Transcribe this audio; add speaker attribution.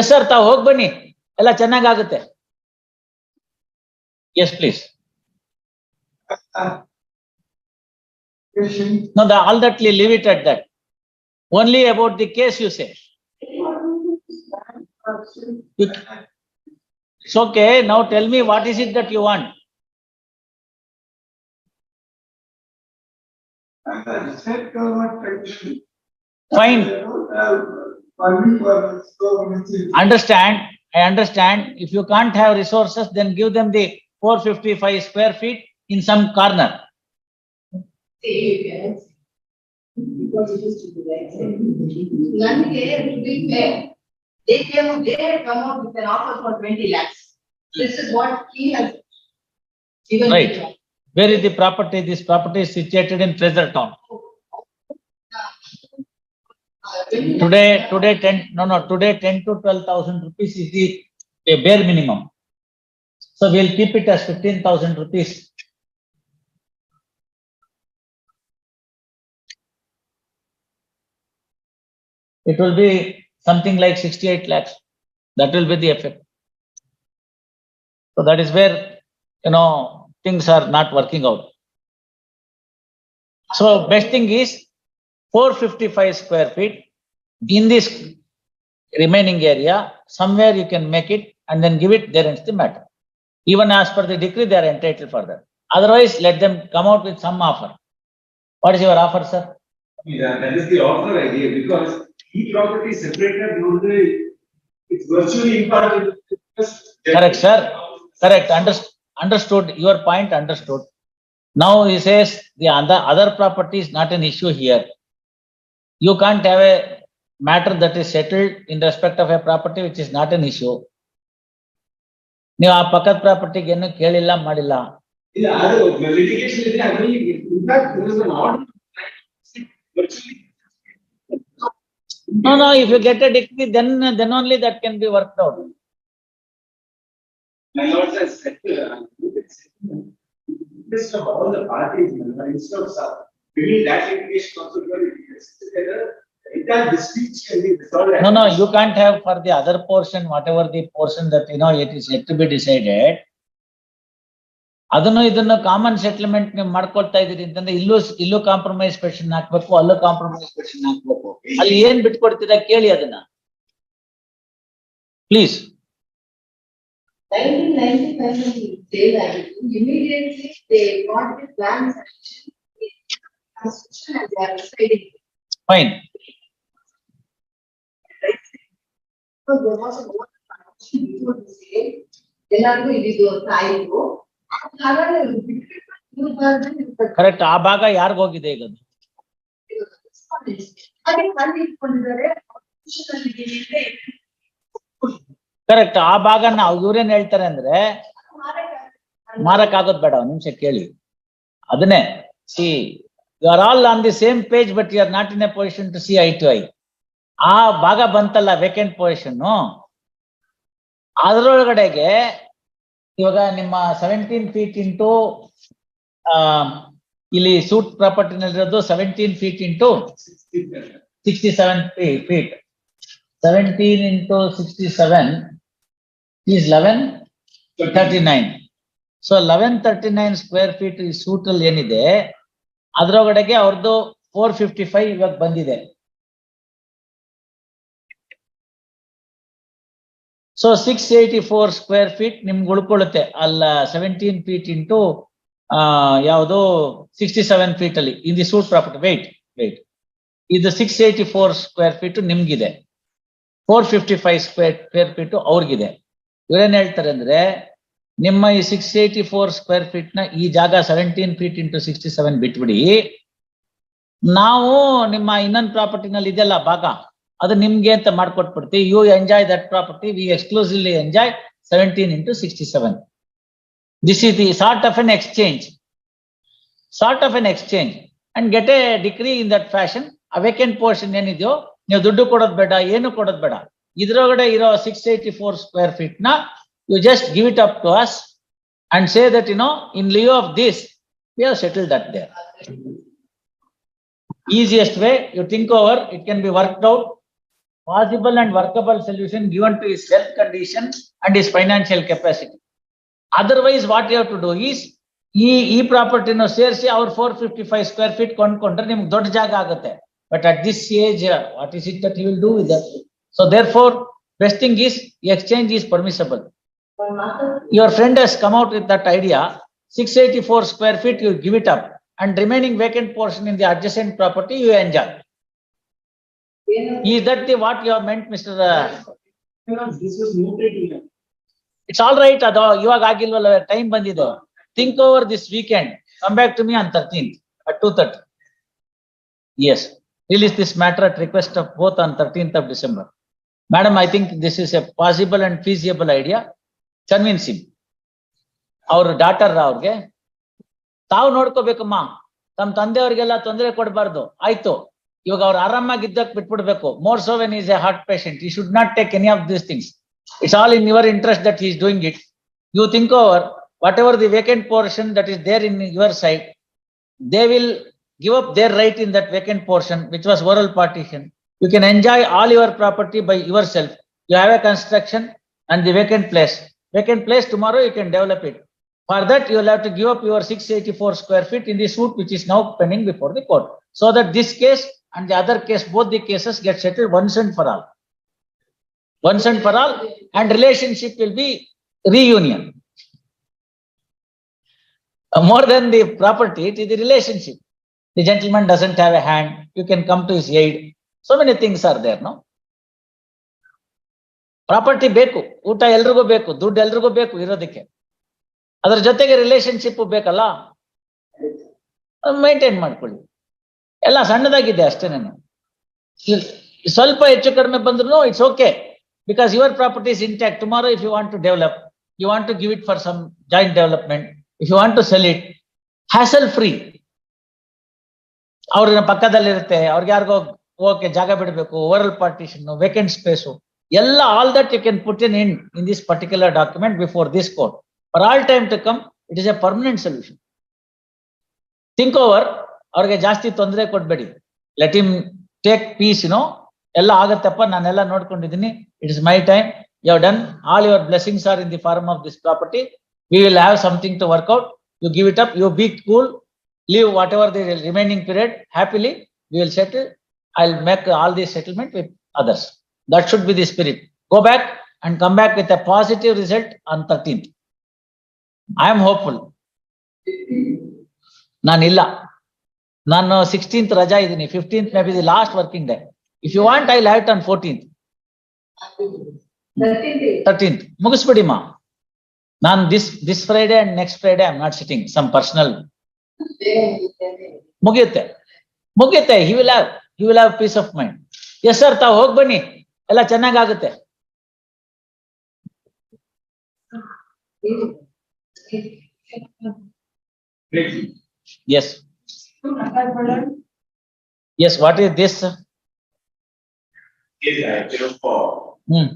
Speaker 1: S sir ತಾವು ಹೋಗ್ ಬನ್ನಿ ಎಲ್ಲ ಚೆನ್ನಾಗಾಗುತ್ತೆ yes please No, the, all that, leave it at that. Only about the case you say. You- It's okay, now tell me what is it that you want?
Speaker 2: State government petition.
Speaker 1: Fine, Understand, I understand. If you can't have resources, then give them the four fifty-five square feet in some corner.
Speaker 3: Because. None they came, they had come out with an offer for twenty lakhs. This is what he has given.
Speaker 1: Right. Where is the property? This property is situated in Treasure Town. Today, today ten, no, no, today ten to twelve thousand rupees is the bare minimum. So we'll keep it as fifteen thousand rupees. It will be something like sixty-eight lakhs. That will be the effect. So that is where, you know, things are not working out. So best thing is four fifty-five square feet in this remaining area, somewhere you can make it and then give it, there ends the matter. Even as per the decree, they are entitled for that. Otherwise, let them come out with some offer. What is your offer, sir?
Speaker 4: Yeah, that is the offer I gave, because each property is separated, the, it's virtually impossible.
Speaker 1: Correct, sir. Correct, unders- understood, your point understood. Now he says the other, other property is not an issue here. You can't have a matter that is settled in respect of a property which is not an issue. ನೀವು ಆ ಪಕ್ಕದ ಪ್ರಾಪರ್ಟಿಗೆ ಏನು ಕೇಳಿಲ್ಲ ಮಾಡಿಲ್ಲ
Speaker 4: ಇಲ್ಲ, ಅದು litigation ಇದೆ, ಅದ್ರಲ್ಲಿ in fact, there is an order. Virtually.
Speaker 1: No, no, if you get a decree, then, then only that can be worked out.
Speaker 4: My lord has said, uh, List of all the parties, you know, instead of sub- bringing that litigation also, you know,
Speaker 1: No, no, you can't have for the other portion, whatever the portion that, you know, it is yet to be decided. ಅದನ್ನು ಇದನ್ನು common settlement ನೀವು ಮಾಡ್ಕೊಳ್ತಾ ಇದೀರಿ ಅಂತಂದ್ರೆ ಇಲ್ಲೂ ಇಲ್ಲೂ compromise ಪೆಷನ್ ಹಾಕ್ಬೇಕು ಅಲ್ಲೂ ಕಾಂಪ್ರಮೈಸ್ ಪೆಷನ್ ಹಾಕ್ಬೇಕು ಅಲ್ಲಿ ಏನ್ ಬಿಟ್ಕೊಡ್ತೀರಾ ಕೇಳಿ ಅದನ್ನ ಪ್ಲೀಸ್
Speaker 3: Nineteen
Speaker 1: ಫೈನ್ ಕರೆಕ್ಟ್ ಆ ಭಾಗ ಯಾರ್ಗೆ ಹೋಗಿದೆ ಈಗ
Speaker 3: ಅದಕ್ಕೆ
Speaker 1: ಕರೆಕ್ಟ್ ಆ ಭಾಗನ್ನ ಅವ್ರು ಏನ ಹೇಳ್ತಾರೆ ಅಂದ್ರೆ ಮಾರಕ ಆಗೋಬೇಡ ಒಂದು ಸೆಕೆಂಡ್ ಕೇಳಿ. ಅದನ್ನೇ. See you are all on the same page but you are not in a position to see eye to eye ಆ ಭಾಗ ಬಂತಲ್ಲ ವೇಕೆಂಟ್ ಪೊಸಿಷನ್ ಅದರೊಳಗಡೆಗೆ ಇವಾಗ ನಿಮ್ಮ ಸೆವೆಂಟೀನ್ ಫೀಟ್ ಇಂಟು ಇಲ್ಲಿ suit ಪ್ರಾಪರ್ಟಿನಲ್ಲಿರೋದು seventeen feet into sixty seven feet seventeen into sixty seven is eleven thirty nine so eleven thirty nine square feet ಈ ಸೂಟಲ್ಲಿ ಏನಿದೆ ಅದ್ರೊಳಗಡೆಗೆ ಅವ್ರದ್ದು ಫೋರ್ ಫಿಫ್ಟಿ ಫೈವ್ ಇವಾಗ ಬಂದಿದೆ. So six eighty four square feet ನಿಮ್ಗೆ ಉಳ್ಕೊಳ್ಳುತ್ತೆ. ಅಲ್ಲ ಸೆವೆಂಟೀನ್ ಫೀಟ್ ಇಂಟು ಯಾವುದು ಸಿಕ್ಸ್ಟಿ ಸೆವೆನ್ ಫೀಟ್ ಅಲ್ಲಿ in the suit property wait wait ಇದು six eighty four square feet ನಿಮ್ಗಿದೆ. Four fifty five square square feet ಅವ್ರಿಗಿದೆ. ಇವ್ರೇನ್ ಹೇಳ್ತಾರೆ ಅಂದ್ರೆ ನಿಮ್ಮ ಈ ಸಿಕ್ಸ್ ಏಯ್ಟಿ ಫೋರ್ ಸ್ಕ್ವೇರ್ ಫೀಟ್ನ ಈ ಜಾಗ seventeen feet into sixty seven ಬಿಟ್ಬಿಡಿ. ನಾವು ನಿಮ್ಮ ಇನ್ನೊಂದು ಪ್ರಾಪರ್ಟಿನಲ್ಲಿ ಇದೆಲ್ಲ ಭಾಗ, ಅದು ನಿಮ್ಗೆ ಅಂತ ಮಾಡ್ಕೊಟ್ಬಿಡ್ತೀವಿ. You enjoy that property we exclusively enjoy seventeen into sixty seven this is the sort of an exchange sort of an exchange and get a degree in that fashion ಆ ವೇಕೆಂಟ್ ಪೋರ್ಷನ್ ಏನಿದೆಯೋ, ನೀವು ದುಡ್ಡು ಕೊಡೋದು ಬೇಡ, ಏನು ಕೊಡೋದು ಬೇಡ. ಇದ್ರೊಳಗಡೆ ಇರೋ ಸಿಕ್ಸ್ ಏಯ್ಟಿ ಫೋರ್ ಸ್ಕ್ವೇರ್ ಫೀಟ್ನ You just give it up to us and say that you know in lieu of this we have settle that there easiest way, you think over, it can be worked out. possible and workable solution given to his health condition and his financial capacity. Otherwise, what you have to do is, ಈ ಈ ಪ್ರಾಪರ್ಟಿನ ಸೇರಿಸಿ ಅವ್ರ four fifty five square feet ಕೊಂಡ್ಕೊಂಡ್ರೆ ನಿಮ್ಗೆ ದೊಡ್ಡ ಜಾಗ ಆಗುತ್ತೆ but at this age what is it that you will do with that so therefore best thing is exchange is permissible your friend has come out with that idea, six eighty-four square feet, you give it up, and remaining vacant portion in the adjacent property, you enjoy. Is that the, what you have meant, Mr. uh,
Speaker 2: This was noted here.
Speaker 1: It's all right, ಅದು ಇವಾಗ ಆಗಿಲ್ವಲ್ಲ, time ಬಂದಿದೆ. Think over this weekend, come back to me on thirteenth at two thirty. Yes, release this matter at request of both on thirteenth of December. Madam, I think this is a possible and feasible idea. Convince Singh ಅವ್ರ daughter ಅವ್ರಿಗೆ ತಾವು ನೋಡ್ಕೋಬೇಕಮ್ಮ. ತಮ್ಮ ತಂದೆಯವ್ರಿಗೆಲ್ಲ ತೊಂದರೆ ಕೊಡಬಾರ್ದು. ಆಯ್ತು. ಇವಾಗ ಅವ್ರು ಆರಾಮಾಗಿ ಇದ್ದಕ್ ಬಿಟ್ಬಿಡ್ಬೇಕು. More so when is a heart patient he should not take any of these things it's all in your interest that is doing it you think over whatever the vacant portion that is there in your side they will give up their right in that vacant portion, which was oral partition. You can enjoy all your property by yourself. You have a construction and the vacant place. Vacant place tomorrow you can develop it. For that, you will have to give up your six eighty-four square feet in the suit which is now pending before the court. So that this case and the other case, both the cases get settled once and for all. Once and for all, and relationship will be reunion. Uh, More than the property, it is the relationship. The gentleman doesn't have a hand, you can come to his aid. So many things are there, no? Property ಬೇಕು, ಊಟ ಎಲ್ರಿಗೂ ಬೇಕು, ದುಡ್ಡು ಎಲ್ರಿಗೂ ಬೇಕು ಇರೋದಕ್ಕೆ. ಅದ್ರ ಜೊತೆಗೆ ರಿಲೇಶನ್ಶಿಪ್ ಬೇಕಲ್ಲ? ಮೈಂಟೈನ್ ಮಾಡ್ಕೊಳ್ಳಿ. ಎಲ್ಲ ಸಣ್ಣದಾಗಿದೆ ಅಷ್ಟೇ ನಾನು ಸ್ವಲ್ಪ ಹೆಚ್ಚು ಕಡಿಮೆ ಬಂದ್ರು it's okay because your property is intact tomorrow if you want to develop you want to give it for some joint development if you want to sell it hassle free ಅವ್ರ ಪಕ್ಕದಲ್ಲಿರುತ್ತೆ ಅವ್ರಿಗೆ ಯಾರಿಗೋ ಓಕೆ ಜಾಗ ಬಿಡಬೇಕು overall partition vacant space ಎಲ್ಲ all that you can put in in in this particular document before this court for all time to come it is a permanent solution think over ಅವ್ರಿಗೆ ಜಾಸ್ತಿ ತೊಂದರೆ ಕೊಡ್ಬೇಡಿ. Let him take peace no ಎಲ್ಲ ಆಗತ್ತಪ್ಪ, ನಾನೆಲ್ಲ ನೋಡ್ಕೊಂಡಿದ್ದೀನಿ. It is my time you done all your blessings are in the form of this property we will have something to work out you give it up you be cool leave whatever the remaining period happily we will settle I will make all the settlement with others. That should be the spirit. Go back and come back with a positive result on thirteenth. I am hopeful. ನಾನಿಲ್ಲ ನಾನು sixteenth ರಜಾ ಇದ್ದೀನಿ fifteenth may be the last working day if you want I light on fourteenth thirteenth ಮುಗಿಸ್ಬಿಡಿಮ್ಮ ನಾನು this this Friday and next Friday I am not sitting some personal ಮುಗಿಯುತ್ತೆ ಮುಗಿಯುತ್ತೆ he will have he will have peace of mind yes sir ತಾವು ಹೋಗಿ ಬನ್ನಿ ಎಲ್ಲ ಚೆನ್ನಾಗಾಗುತ್ತೆ yes yes what is this
Speaker 4: Yes, I, zero four.
Speaker 1: Hmm